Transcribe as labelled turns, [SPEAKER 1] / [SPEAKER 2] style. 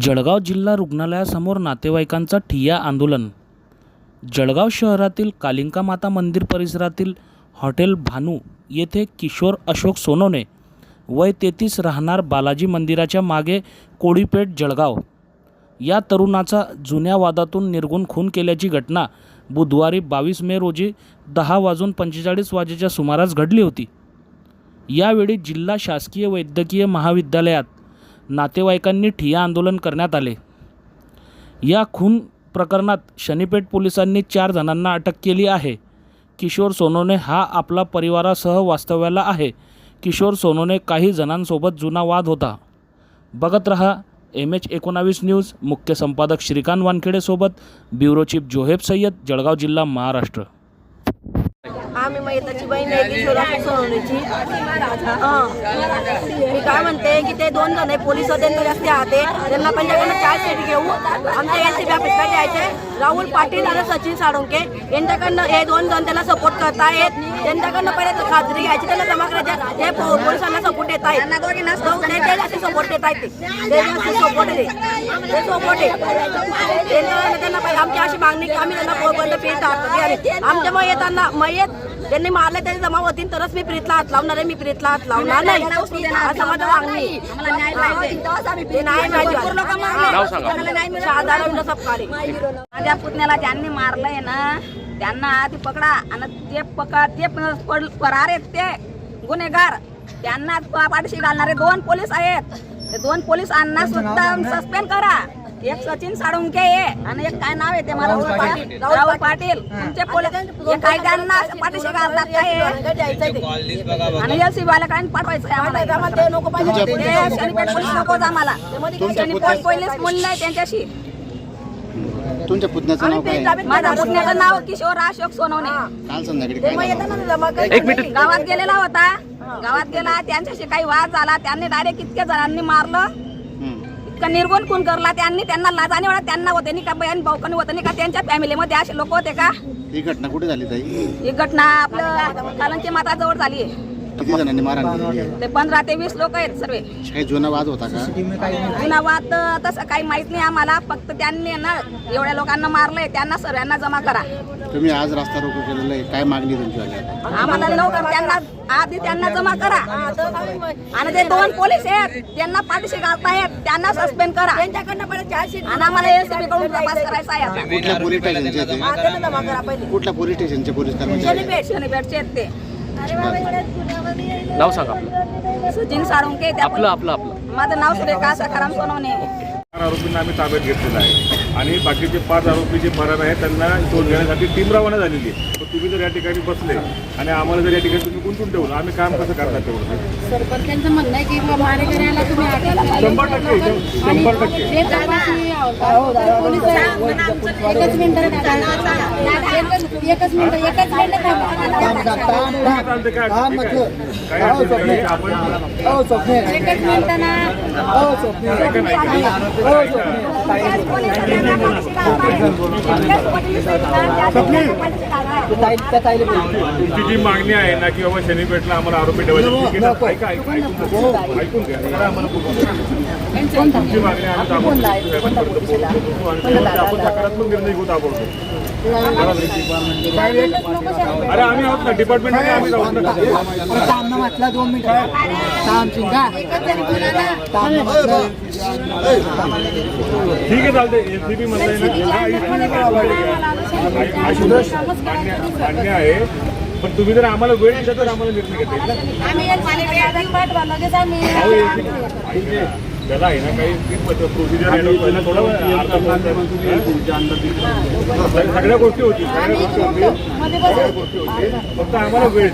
[SPEAKER 1] जळगाव जिल्हा रुग्णालयासमोर नातेवाईकांचा ठिय्या आंदोलन. जळगाव शहरातील कालिंका माता मंदिर परिसरातील हॉटेल भानू येथे किशोर अशोक सोनवणे वय तेहतीस राहणार बालाजी मंदिराच्या मागे कोळीपेठ जळगाव. या तरुणाचा जुन्या वादातून निर्गुण खून केल्याची घटना बुधवारी बावीस मे रोजी दहा वाजून पंचेचाळीस वाजेच्या सुमारास घडली होती. यावेळी जिल्हा शासकीय वैद्यकीय महाविद्यालयात नातेवाईकांनी ठिय्या आंदोलन करण्यात आले. या खून प्रकरणात शनीपेठ पोलिसांनी चार जणांना अटक केली आहे. किशोर सोनोने हा आपला परिवारासह वास्तव्याला आहे. किशोर सोनोने काही जणांसोबत जुना वाद होता. बघत रहा एम एच एकोणावीस न्यूज. मुख्य संपादक श्रीकांत वानखेडेसोबत ब्युरो चीफ जोहेब सय्यद जळगाव जिल्हा महाराष्ट्र.
[SPEAKER 2] आम्ही मैताची बहीण आहे किशोरा सोनवणीची हां. मी काय म्हणते की ते दोन जण आहे पोलीस होते जास्त रस्ते आहाते त्यांना त्यांच्याकडनं चार सीट घेऊ. आमच्या एल सी बी काय यायचे राहुल पाटील आणि सचिन साळुंके यांच्याकडनं हे दोन जण त्याला सपोर्ट करतायत. त्यांच्याकडनं पहिले तर खात्री घ्यायची त्यांना जमा करायच्या हे पोलिसांना सपोर्ट येत आहेत. ते जास्त सपोर्ट देत आहेत ते. जास्त सपोर्ट आहे ते. सपोर्ट आहे. त्यांना त्यांना पहिले आमची अशी मागणी की आम्ही त्यांना पोरबंद पित आमच्या मग येताना मयत त्यांनी मारले त्यांनी जमा होतील तरच मी प्रीतला हात लावणार आहे मी प्रीतला हात लावणार नाही असं माझं मागणी साधारण
[SPEAKER 3] माझ्या पुतण्याला ज्यांनी मारलंय ना त्यांना आधी पकडा. आणि ते पकड ते फरार आहेत ते गुन्हेगार. त्यांना पाठीशी घालणारे दोन पोलीस आहेत. ते दोन पोलिसांना सुद्धा सस्पेंड करा. एक सचिन साळुंके आहे आणि एक काय नाव आहे ते मला. राहुल पाटील. तुमचे पोलीस काय त्यांना पाठीशी घालतात काय आणि एल सी वाला काय पाठवायचं आहे आम्हाला
[SPEAKER 2] ते नको पाहिजे
[SPEAKER 3] शनीपेठ पोलीस नकोच आम्हाला शनीपेठ पोलीस बोलले आहे त्यांच्याशी.
[SPEAKER 4] तुमच्या पुतण्याचं नाव काय? आहे?
[SPEAKER 3] माझ्या पुतण्याचं नाव किशोर अशोक सोनवणे.
[SPEAKER 4] काल संध्याकाळी
[SPEAKER 3] गावात गेलेला होता. गावात गेला. त्यांच्याशी काही वाद झाला. त्यांनी डायरेक्ट इतक्या जणांनी मारलं. इतकं निर्गुण खून करला त्यांनी त्यांना लाजाने वाटत त्यांना होते नाही का बहीण भाऊकनी होते नाही का त्यांच्या फॅमिलीमध्ये असे लोक होते का?
[SPEAKER 4] ही घटना कुठे झाली ताई?
[SPEAKER 3] ही घटना आपलं कालंची माता जवळ झाली
[SPEAKER 4] किती जणांनी मारहाण केली?
[SPEAKER 3] ते पंधरा ते वीस लोक आहेत सर्व.
[SPEAKER 4] काही जुना वाद होता का?
[SPEAKER 3] जुना वाद तसं काही माहीत नाही आम्हाला. फक्त त्यांनी ना एवढ्या लोकांना मारलंय. त्यांना सर्वांना जमा करा.
[SPEAKER 4] तुम्ही आज रस्ता रोको केलेला आहे. काय मागणी तुमची आता?
[SPEAKER 3] आम्हाला लवकर त्यांना आधी त्यांना जमा करा. आणि ते दोन पोलीस आहेत त्यांना पाठीशी घालतायत त्यांना सस्पेंड करा.
[SPEAKER 2] त्यांच्याकडनं पहिले चार सीट
[SPEAKER 3] आणि आम्हाला एसीबी कडून तपास करायचा आहे आता.
[SPEAKER 4] कुठल्या पोलीस स्टेशनचे ते?
[SPEAKER 2] हा,
[SPEAKER 4] कुठल्या पोलीस स्टेशनचे पोलीस कर्मचारी?
[SPEAKER 3] शनीपेठ शनीपेठचे आहेत ते.
[SPEAKER 1] नाव सांगा. आपलं
[SPEAKER 3] सचिन साळुंके
[SPEAKER 1] आपलं आपलं आपलं.
[SPEAKER 3] माझं नाव सुरेखा सखाराम सोनवणे.
[SPEAKER 5] आरोपींना आम्ही ताब्यात घेतलेला आहे. आणि बाकीचे पाच आरोपी जे फरार आहेत त्यांना शोध घेण्यासाठी टीम रवाना झालेली आहे. तर तुम्ही जर या ठिकाणी बसले आणि आम्हाला जर या ठिकाणी तुम्ही गुंतून ठेवलं आम्ही काम कसं करणार तेवढं. शंभर टक्के शंभर टक्के.
[SPEAKER 6] हे आहे.
[SPEAKER 5] आहे. तुमची जी मागणी आहे ना की बाबा शनीपेठला आम्हाला आरोपी ठेवायचे आहे? ऐका ऐका ऐकून घ्या आम्हाला. तुमची मागणी आम्ही आपण सकारात्मक निर्णय घेऊ ताबडतोब अरे आम्ही आहोत ना डिपार्टमेंटमध्ये आम्ही आहोत ना ठीक आहे चालते एसीबी हा, मान्य आहे पण तुम्ही जर आम्हाला वेळ दिला तर आम्हाला निर्णय घेता येईल ना
[SPEAKER 6] आम्ही एक मारेकऱ्याला पाठवा लगेच आम्ही.
[SPEAKER 5] त्याला आहे ना काही प्रोसिजर थोडं सगळ्या गोष्टी होती सगळ्या गोष्टी होती सगळ्या गोष्टी होती फक्त आम्हाला वेळ